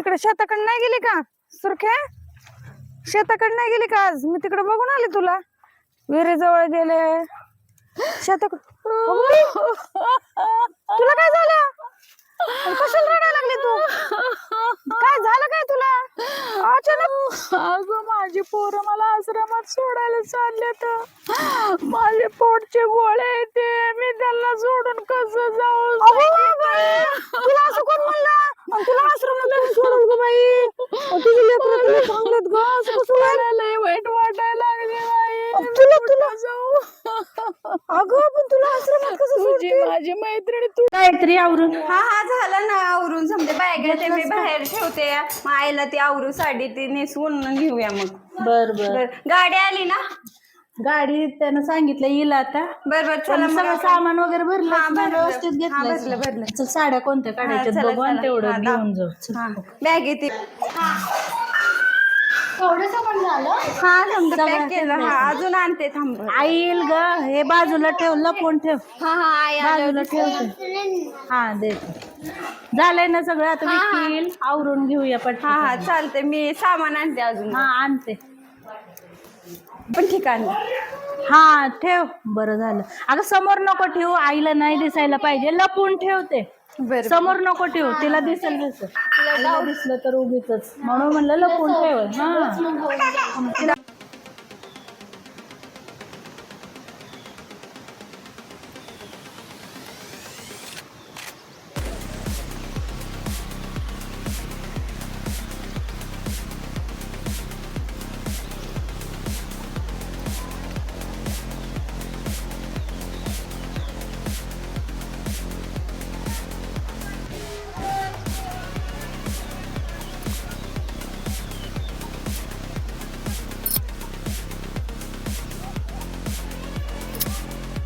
तिकडे शेताकडे नाही गेली का? सुरख्या शेताकडे नाही गेली का आज? मी तिकडे बघून आले तुला. विहिरीजवळ गेले. शेताकडे तुला काय झालं? कशाला रडायला लागली तू? काय झालं काय तुला? अचानक अगं माझी पोरं मला आश्रमात सोडायला चालले तर माझे पोटचे गोळे आहेत ते. मी त्यांना सोडून कसं जाऊ? तुला असं कोण म्हणलं? तुला आश्रमात सोडून ग बाई? तुझी लेकरं तुला थांबलेत अगं पण तुला आश्रमात कसं तुझी सोडते माझी मैत्रिणी तू काहीतरी आवरून. हा हा झालं ना आवरून. समजे बॅग ते मी बाहेर ठेवते. मग आईला ती आवरू साडी ती नेसवून घेऊया मग. बर बर. बर. गाडी आली ना? गाडी त्यानं सांगितलं येईल आता. बर बर चला पण मग सगळं आपण- सामान वगैरे भरलं हा, भरलं. व्यवस्थित हा, भरलं, भरलं. घेतलं चल साड्या कोणत्या काढायच्या चला, बघू आणि चला. तेवढं हा, घेऊन जाऊ. चल. हा बॅग येते. हा समजा केलं. हा अजून आणते थांब. आई येईल ग. हे बाजूला ठेव लपून ठेव. हा हा आई आल्यावर बाजूला ठेवते. हा देते. झालंय ना सगळं? आता हा, हा. विकील. आवरून घेऊया हा पटकन. हा चालते मी सामान आणते अजून. हा आणते. पण ठिकाण हा ठेव. बरं झालं. अगं समोर नको ठेवू. आईला नाही दिसायला पाहिजे. लपून ठेवते. बर. समोर नको ठेवू तिला दिसेल दिसेल. तिला दिसलं तर उगीच म्हणून म्हणलं लपून ठेव. हा.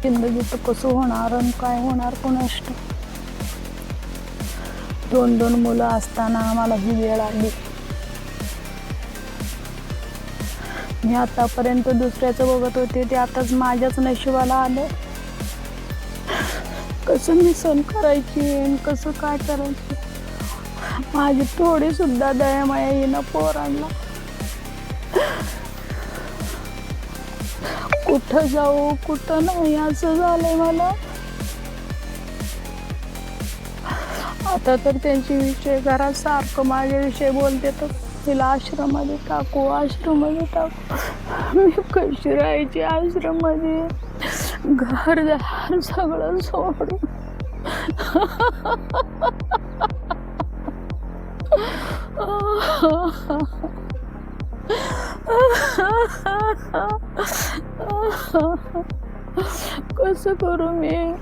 जिंदगीचं कसं होणार आणि काय होणार कोणाष्ट? दोन दोन मुलं असताना आम्हाला ही वेळ आली. मी आतापर्यंत दुसऱ्याचं बघत होते ते आताच माझ्याच नशिबाला आलं. कसं मी सण करायची कसं काय करायची? माझी थोडी सुद्धा दयामाया येणं पोरांना. कुठं जाऊ कुठं नाही असं झालंय मला. आता तर त्यांची विषय घरात सारखं माझ्याविषयी बोलते तर तिला आश्रमामध्ये टाकू आश्रममध्ये टाकू. मी कशी राहायची आश्रममध्ये? घरदार सगळं सोडून. कसं करू मी?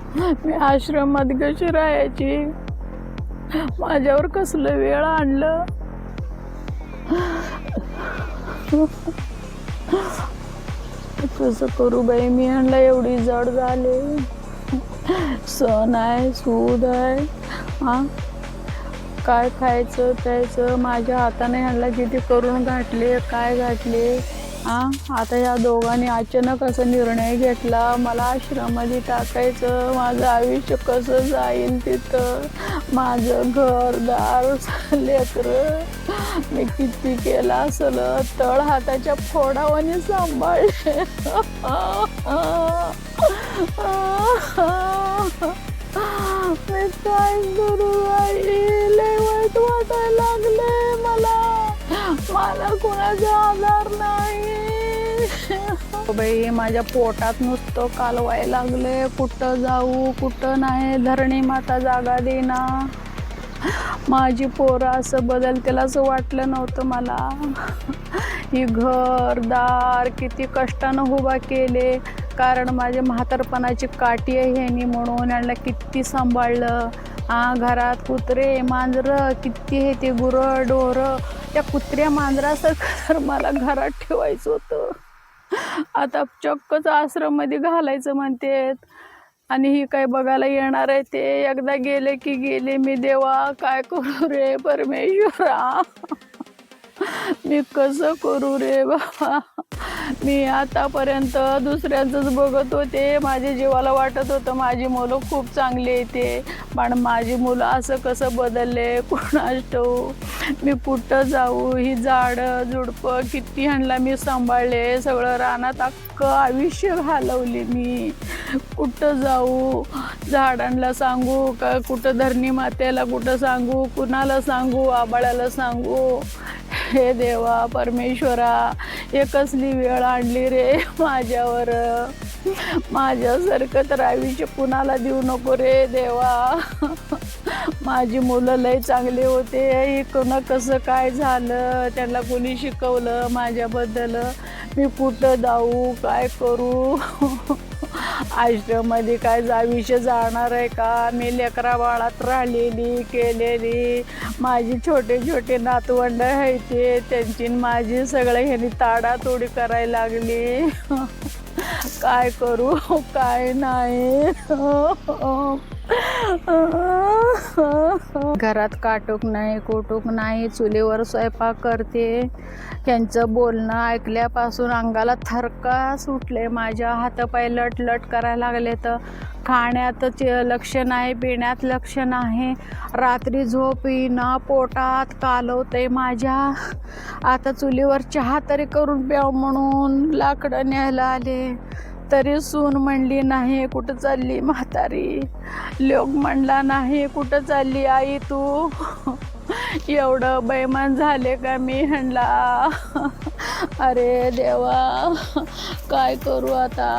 मी आश्रमात कशी राहायची माझ्यावर कसलं वेळ आणलं? कसं करू बाई? मी आणला एवढी जड झाले सण आहे सूद आहे. हा? काय खायचं प्यायचं? माझ्या हाताने ह्यांना किती करून घातले काय घातले? हा आता या दोघांनी अचानक असा निर्णय घेतला. मला आश्रमामध्ये टाकायचं माझं आयुष्य कसं जाईल तिथं? माझं घरदार लेकरं मी किती केलं असल? तळ हाताच्या फोडावाने सांभाळले. मी काय करू आई? लय वाईट वाटायला लागले मला कोणाचा आधार नाही. बाई माझ्या पोटात नुसतं कालवाय लागले कुठं जाऊ कुठं नाही धरणी माता जागा देना माझी पोरं असं बदलतील असं वाटलं नव्हतं मला. ही घर दार किती कष्टानं उभा केले. कारण माझ्या म्हातारपणाची काठी आहे ह्यानी म्हणून यांना किती सांभाळलं. आ घरात कुत्रे मांजरं किती हे ते गुरं डोरं त्या कुत्र्या मांजरासारखं मला घरात ठेवायचं होतं. आता चक्कच आश्रममध्ये घालायचं म्हणतेत आणि ही काय बघायला येणार आहे ते? एकदा गेले की गेले मी देवा काय करू रे परमेश्वरा? मी कसं करू रे बाबा? मी आतापर्यंत दुसऱ्यांचंच बघत होते. माझ्या जीवाला वाटत होतं माझी मुलं खूप चांगली येते पण माझी मुलं असं कसं बदलले? कुणास मी कुठं जाऊ? ही झाडं झुडपं किती ह्यांना मी सांभाळले? सगळं रानात अख्खं आयुष्य घालवले मी. कुठं जाऊ? झाडांना सांगू का? कुठं धरणी मातेला कुठं सांगू? कुणाला सांगू? आबाळ्याला सांगू? हे देवा परमेश्वरा हे कसली वेळ आणली रे माझ्यावर. माझ्यासारखं तर आयुष्य कुणाला देऊ नको रे देवा. माझी मुलं लय चांगले होते. इकडनं कसं काय झालं? त्यांना कोणी शिकवलं माझ्याबद्दल? मी कुठं जाऊ? काय करू? आश्रममध्ये काय आयुष्य जाणार आहे का? मी लेकरा बाळात राहिलेली केलेली. माझी छोटे छोटे नातवंड आहे ते. त्यांची माझी सगळं ह्यानी ताडातोडी करायला लागली. काय करू? काय नाही. घरात काटूक नाही कुटूक नाही चुलीवर स्वयंपाक करते. त्यांचं बोलणं ऐकल्यापासून अंगाला थरका सुटले माझ्या हातपाय लट लट करायला लागले तर खाण्यात लक्ष नाही पिण्यात लक्ष नाही. रात्री झोप येईना पोटात कालवते माझ्या. आता चुलीवर चहा तरी करून प्याव म्हणून लाकडं न्यायला आले. तरी सून म्हणली नाही कुठं चालली म्हातारी? लोक म्हणला नाही कुठं चालली आई तू? एवढं बैमान झाले का मी हणला अरे देवा काय करू आता?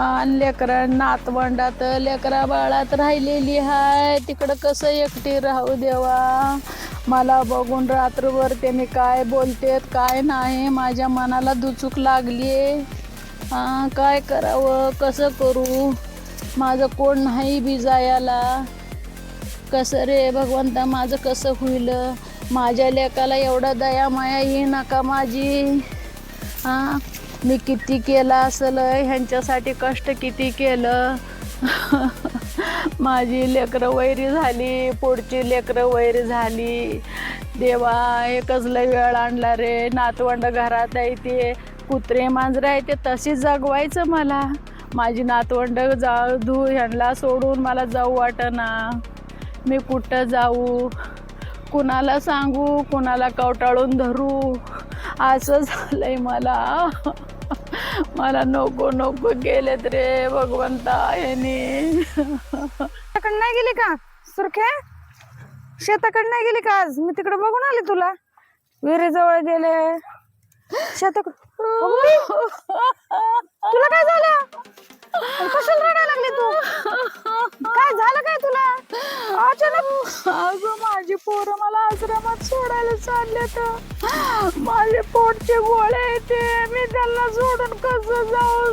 आणि लेकरा नातवंडात लेकरा बाळात राहिलेली हाय. तिकडं कसं एकटी राहू देवा? मला बघून रात्रभर त्यांनी काय बोलतेत काय नाही. माझ्या मनाला दुचूक लागली आहे काय करावं? कसं करू? माझं कोण नाही बी जायला. कसं रे भगवंता माझं कसं होईल? माझ्या लेकाला एवढा दया माया येई नका माझी. हां मी किती केलं असेल ह्यांच्यासाठी कष्ट किती केलं? माझी लेकरं वैरी झाली पुढची लेकरं वैरी झाली. देवा एकच लय वेळ आणला रे. नातवंड घरात आहे ते. कुत्रे मांजरं आहे ते तशीच जगवायचं मला. माझी नातवंड जा धू ह्यांना सोडून मला जाऊ वाटना. मी कुठं जाऊ? कुणाला सांगू? कुणाला कवटाळून धरू? असं झालंय मला. मला नको नको गेलेत रे भगवंता याने. शेताकडे नाही गेली का सुरखे? शेताकडे नाही गेली का आज? मी तिकडे बघून आले तुला. विहिरीजवळ गेले. शेताकडे. तुला काय झालं? कशाला रडायला लागली तू? काय झालं काय तुला? अचानक अगं माझी पोरं मला आश्रमात सोडायला चालले तर. माझे पोटचे गोळे आहेत ते. मी त्यांना सोडून कसं जाऊ?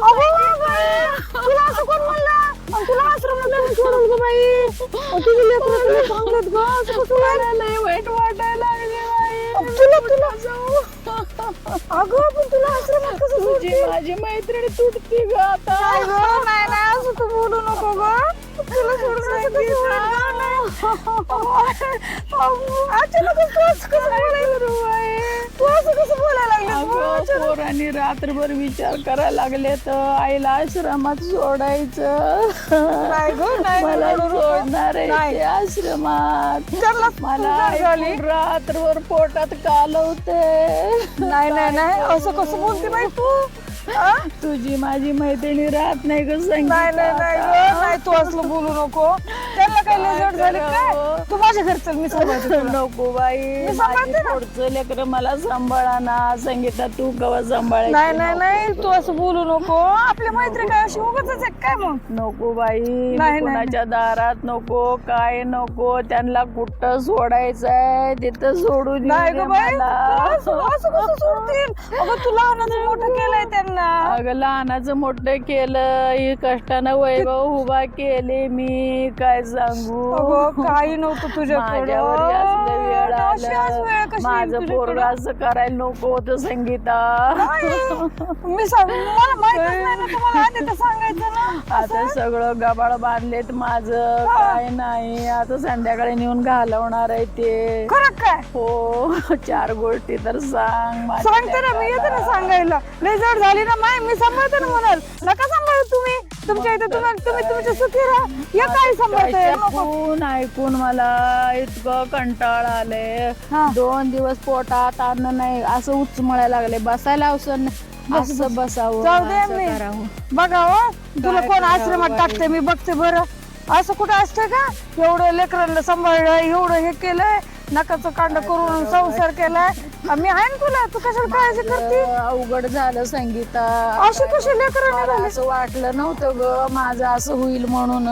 तुला असं कोण म्हणलं? तुला आश्रमात सोडून गं बाई. तुझी लेकरं तुला सांगत ग असं कसं वाईट वाटायला लागले बाई. तुला तुला जाऊ? अगं पण तुला आश्रमात कसं तुझी सोडतील? माझी मैत्रीण तुटती ग आता नाही गं, नाही नाही असं तू बोलू नको ग तुला सोडून असं कसं गं? नाही. अचानकच तू असं कसं बोलायला तू असं कसं बोलायला पोरांनी रात्रभर विचार करायला लागले तर आईला आश्रमात सोडायचं. नाही नाही, मला नाही. सोडणार आहे नाही. आश्रमात. मला रात्रभर पोटात कालवते. नाही नाही नाही. असं कसं बोलते बाई तू? तुझी माझी मैत्रिणी राहत नाही नाही नाही नाही गं, नाही तू असलं बोलू नको. त्यांना काय लेजट झाले काय? तू माझ्या घरी चल मी सांभाळते तुला. नको बाई मी सांभाळते माझी ना. पुढचं लेकर मला सांभाळा ना. संगीता तू कवा सांभाळायची नाही नाही नाही तू असं बोलू नको. आपली मैत्री काय? अशी उगाच आहे काय मग? नको बाई मी नाही, कोणाच्या दारात नको काय नको त्यांना कुठं सोडायचंय तिथं सोडून नाही ग बाई. तुला असं असं कसं सोडतील? अगं तू लहानाचं मोठं केलंय त्यांना. अगं लहानाचं मोठं केलं ही कष्टानं वैभव उभा केले मी काय सांगू? अगं काही नव्हतं तुझ्याकडं. माझं? पोरग असं करायला नको होतं संगीता. मी सांगायचं आता सगळं गबाळ बांधलेत माझं काय नाही. आता संध्याकाळी नेऊन घालवणार आहे ते. खरं काय? हो चार गोष्टी तर सांग सांगते ना मी येते ना सांगायला. लय जड झाली ना माय मी सांभाळते ना म्हणाल. नका सांभाळू तुम्ही. तुमच्या इथे तुम्ही तुम्ही तुमच्या सुखी राहा. या काय सांभाळताय? ऐकून ऐकून मला इतकं कंटाळ आले. हा. दोन दिवस पोटात अन्न नाही असं उचमळायला लागले. बसायला अवसर नाही. असं बसावं जाऊ दे असं मी. करावं. बघा हो तुला कोण करावं आश्रमात बाई? टाकते मी बघते बरं. असं कुठं असतं का? एवढं लेकरांना सांभाळलं एवढं हे केलंय. नकाचं कांड करून संसार केलाय. मी आहे ना तुला? तू कशाला काळजी करते? अवघड झालं संगीता. अशी कशी लेकरं मला असं वाटलं नव्हतं ग माझं असं होईल म्हणून.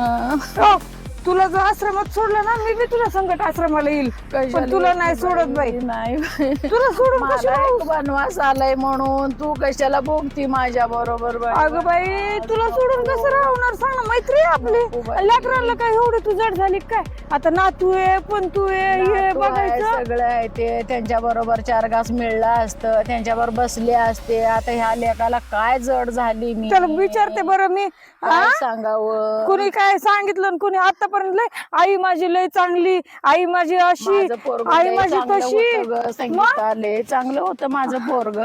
हो, तुला जर आश्रमात सोडलं ना मी बी तुला संकट आश्रमाला येईल. पण तुला नाही सोडत बाई. नाही तुला सोडून मला कशाला एक बनवास आलाय म्हणून. तू कशाला बोगती माझ्या बरोबर अगं बाई तुला सोडून कसं राहणार? सांग ना मैत्री आहे आपली. लेकरांना काय एवढी तू जड झाली काय? आता नातू आहे पण तू आहे हे बघायचं. सगळं आहे ते. त्यांच्या बरोबर चार घास मिळलं असतं. त्यांच्यावर बसले असते. आता ह्या लेकाला काय जड झाली मी? त्याला विचारते बरं मी. काय सांगावं? कुणी काय सांगितलं आणि कुणी आतापर्यंत लय आई माझी लय चांगली आई माझी अशी आई माझी तशी. संगीता लय चांगलं होतं माझं पोरग.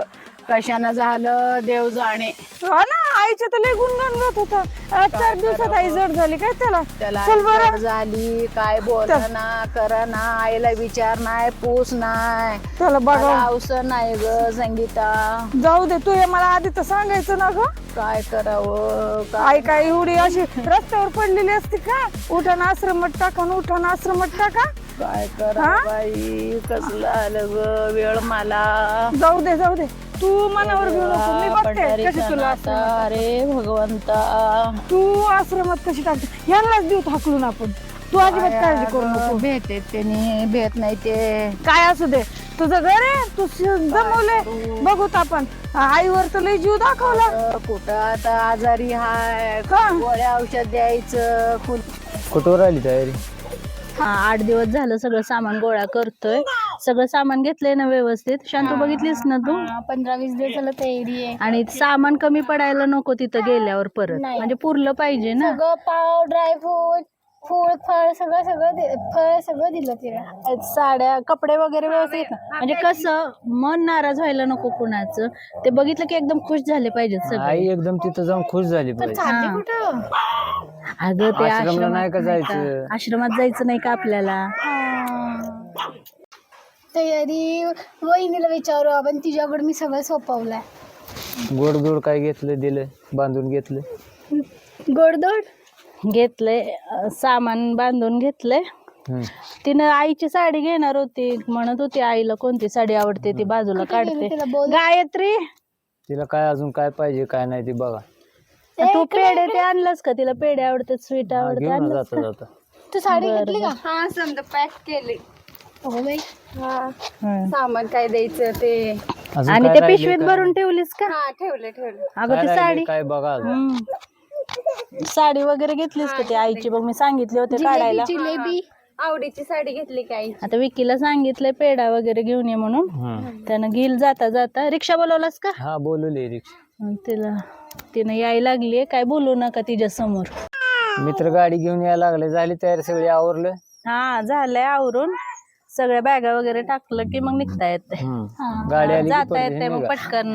कशानं झालं देव जाणे. हा ना आईचे तर लय गुणगान गात होता. आज चार दिवसात आई जड झाली काय त्याला? त्याला चल बरं जड झाली काय बोलना करना आईला विचार नाही पूस नाही. त्याला बघा. अवसर नाही ग संगीता. जाऊ दे तू हे मला आधी तर सांगायचं ना ग. काय करावं काय आई काय एवढी अशी रस्त्यावर पडलेली असती का? उठान आश्रमात टाका उठान आश्रमात टाका. काय करा बाई कसलं आलं ग वेळ मला. जाऊ दे जाऊ दे. तू मनावर घेऊ नको मी बघते कशी तुला आता अरे भगवंता. तू आश्रमात कशी टाकते? यांनाच देऊ हाकलून आपण. तू अजिबात काळजी करू नको. भेट त्यांनी भेट नाही ते. काय असू दे. तुझं घर आहे तू श- जमवले बघूत आपण. आईवर तर लय जीव दाखवला. अं, कुठं आता आजारी हाय? का? गोळ्या औषध द्यायचं कुठं कुठवर राहिली तयारी? हा आठ दिवस झालं सगळं सामान गोळा करतोय. सगळं सामान घेतलंय ना व्यवस्थित. शांतू बघितलीस ना तू? पंधरा वीस दिवस झालं तयारी आहे. आणि सामान कमी पडायला नको तिथं गेल्यावर परत. नाही. म्हणजे पुरलं पाहिजे ना. सगळं पाव ड्रायफ्रूट फूळ फळ सगळं सगळं दि- फळ सगळं दिलं तिला. साड्या कपडे वगैरे व्यवस्थित? म्हणजे कसं मन नाराज व्हायला नको कुणाचं. ते बघितलं की एकदम खुश झाले पाहिजेत सगळे. आई एकदम तिथं जाऊन खुश झाली पाहिजे. चालली कुठं? अगं ते आश्रमाला आश्रमात नाही का? जायचं? आश्रमात जायचं नाही का आपल्याला? तयारी वहिनीला विचारू आपण तिच्याकडे मी सगळं सोपवलंय. गोड गोड काय घेतलं दिलं बांधून घेतलं गोडदोड घेतलंय अं, सामान बांधून घेतलंय. हम्म. तिनं आईची साडी घेणार होती म्हणत होती आईला कोणती साडी आवडते ती बाजूला काढते. तिला बोल. गायत्री? तिला काय अजून काय पाहिजे काय नाही ते बघा. तू पेढे ते आणलंस का? तिला पेढे आवडतात स्वीट हा, आवडते घेऊन आणलंस जाता का? जाता. तू साडी घेतली का? हा समजा पॅक केले. हो बाई. सामान काय द्यायचं ते. अजून आणि काय ते राहिलंय पिशवीत? भरून ठेवलीस का? हा ठेवले ठेवले. अगं काय ती राहिलंय साडी. काय बघा अजून. साडी वगैरे घेतलीस का ती आईची? बघ मी सांगितले होते काढायला. जिलेबी आवडीची साडी घेतली काय आता विकीला सांगितलंय पेढा वगैरे घेऊन ये म्हणून. हम्म. त्यानं घेईल जाता जाता. रिक्षा बोलवलास का? हा बोलवले रिक्षा. तिला तिनं यायला लागलीये काय बोलू नका तिच्या समोर. मित्र गाडी घेऊन यायला लागले. झाली तयारी सगळी आवरलं? हा झालंय आवरून. सगळ्या बॅगा वगैरे टाकलं की मग निघता येते हम्म. गाडी आली की जाता परत येते मग निघा. पटकन.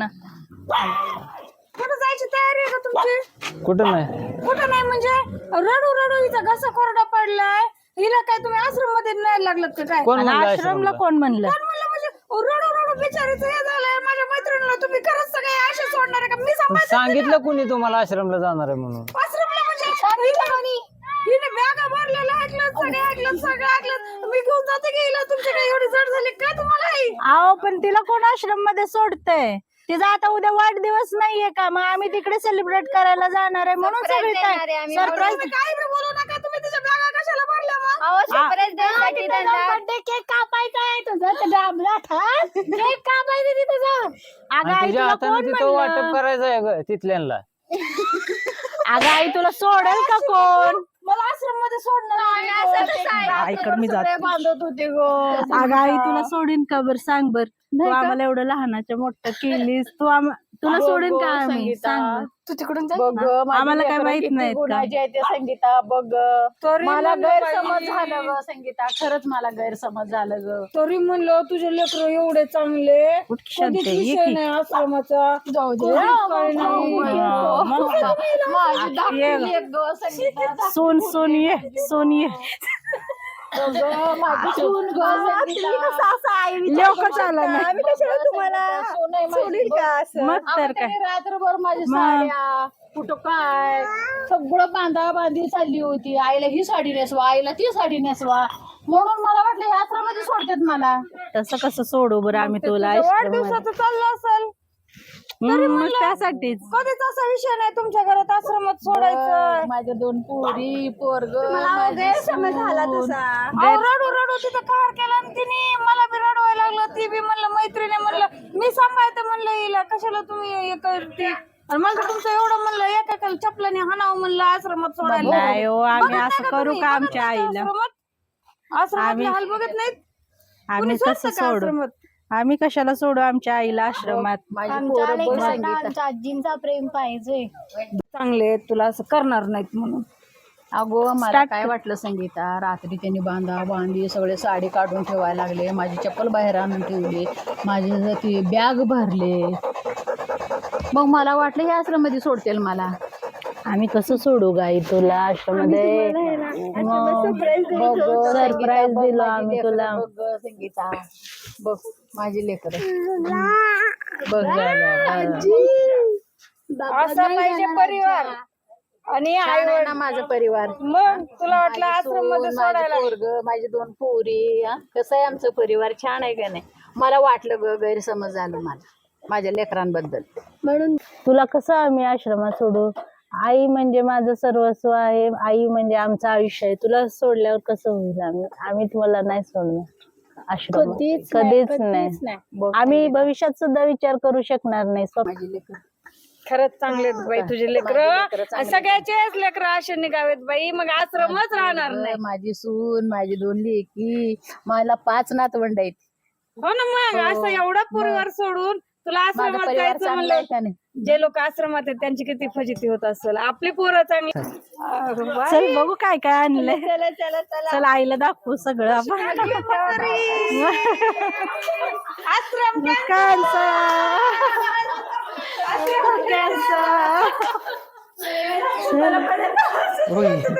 कुठं जायची तयारी आहे का तुमची? कुठं नाही. कुठं नाही म्हणजे? रडू रडू हिचा घसा कोरडा पडलाय. हिला काय तुम्ही आश्रममध्ये नाही लागलं का काय? कोण म्हणलं आश्रमला? आश्रमला? कोण म्हणलं? पण म्हणलं म्हणजे? रडू रडू बिचारीचं हे झालंय. माझ्या मैत्रिणीला तुम्ही खरंच सगळे असे सोडणार आहे का? मी सांगितलं कुणी तुम्हाला आश्रमला जाणार आहे म्हणून? आश्रमला म्हणजे? हिने बॅगा भरलेल्या ऐकलं सगळे ऐकलं सगळं ऐकलं मी घेऊन जाते की हिला तुमच्याकडे एवढी जड झाली काय तुम्हाला आई? अहो पण तिला कोण आश्रममध्ये सोडतंय? तिचा आता उद्या वाढदिवस नाहीये का? मग आम्ही तिकडे सेलिब्रेट करायला जाणार आहे म्हणून सगळी देणार आहे आम्ही सरप्राईज तुम्ही काही बी बोलू नका. तुम्ही तिच्या बॅगा कशाला भरल्या मग? अहो surprise द्यायसाठी त्यांना बर्थडे केक कापायचा आहे तुझा तर डाबलात केक कापायचं तिथं जाऊन. अगं आणि आई तुझ्या तुला हाताने कोण तिथं वाटप म्हणलं? करायचं आहे ग तिथल्यांना. अगं आई तुला सोडेल का कोण? मला आश्रममध्ये सोडणार आईकडे मी जाते. बांधत होते गो. अगं आई तुला सोडीन का बर? सांग बर. तू आम्हाला एवढं लहानाच्या मोठं केलीस. तू आम- तुला सोडीन का आम्ही? सांग बरं. तू तिकडून जा. बघ आम्हाला काय माहीत? गुणाची आहे ते संगीता बघ तरी मला गैरसमज. झालं ग संगीता खरंच मला गैरसमज झालं ग. तरी म्हणलं तुझे लेकर एवढे चांगले. कधीच विषय. नाही आश्रमाचा. जाऊ दे. नाही. काय? सोन सोन ये. सोन ये. आम्ही कशाला तुम्हाला सून आहे माझी. सोडील का असं? मग तर अगं काय रात्रभर साड्या कुठं काय? सगळं बांधा बांधी चालली होती. आईला ही साडी नेसवा आईला ती साडी नेसवा. म्हणून मला वाटलं यात्रामध्ये सोडतात मला. तसं कसं सोडू बरं आम्ही तुला? वाढदिवसाचं चाललं असेल. मग त्यासाठीच. कधीच असा विषय नाही तुमच्या घरात आश्रमात सोडायचं. माझ्या दोन पोरी पोरग गैरसमज झाला तसा. अहो, रडू रडू तिथं कार केला आणि तिने मला बी रडवायला लागलं ती बी म्हणलं मैत्रिणी म्हणलं मी सांभाळते म्हणलं हिला कशाला तुम्ही हे करते? आणि मला तर तुमचं एवढं म्हणलं एका एका चपलाने हाणावं म्हणलं आश्रमात सोडायला. नाही हो आम्ही बघत असं नाही का करू तुम्ही? का बघत आमच्या नाही का आईला? आश्रमात? आश्रमातले आम्ही- हाल बघत नाहीत? आम्ही कोणी कसं सोडतं का सोडू. आश्रमात? आम्ही कशाला सोडू आमच्या आईला आश्रमात? आमच्या लेकरांना संगीता आमच्या आजींचा प्रेम पाहिजे. चांगले आहेत, तुला असं करणार नाहीत म्हणून. अगो मला काय वाटलं संगीता? रात्री त्यांनी बांधा बांधी सगळे साडी काढून ठेवायला लागले. माझी चप्पल बाहेर आणून ठेवली. माझी ज- ती बॅग भरले. मग मला वाटलं हे आश्रममध्ये सोडतील मला. आम्ही कसं सोडू गाई तुला? आश्रमामध्ये सरप्राईज दिलो आम्ही तुला. बघ संगीता. बघ माझी लेकर. बघ झालं. असं पाहिजे परिवार. आणि आई ना माझा परिवार. मग तुला वाटलं आश्रममध्ये माझं सोडायला? पोरगं, माझी दोन पोरी हा? कसं आहे आमचं परिवार? छान आहे का नाही? मला वाटलं ग गैरसमज झालं मला माझ्या लेकरांबद्दल. म्हणून तुला कसं आम्ही आश्रमात सोडू? आई म्हणजे माझं सर्वस्व आहे. आई म्हणजे आमचं आयुष्य आहे. तुला सोडल्यावर कसं होईल आम्ही? आम्ही तुम्हाला नाही सोडणार. आश्रम कधीच नाही, कधीच कधीच नाही. बघ आम्ही भविष्यात सुद्धा विचार करू शकणार नाही. स्वप्न खरंच चांगले आहेत बाई तुझे लेकर. सगळ्याचेच लेकर असे निघावेत बाई. मग आश्रमच राहणार नाही. माझी सून माझी दोन लेकी. मला पाच नातवंड आहेत. हो ना मग. असं एवढा परिवार सोडून तुला आश्रमात जायचं चांगला म्हणलं जे लोक आश्रमात आहेत त्यांची किती फजिती होत असेल. आपली पोरं चांगली. चल. बघू काय काय आणलंय. चला चला चला चल. आईला दाखवू सगळं आपण. आश्रम कॅन्सर कॅन्सर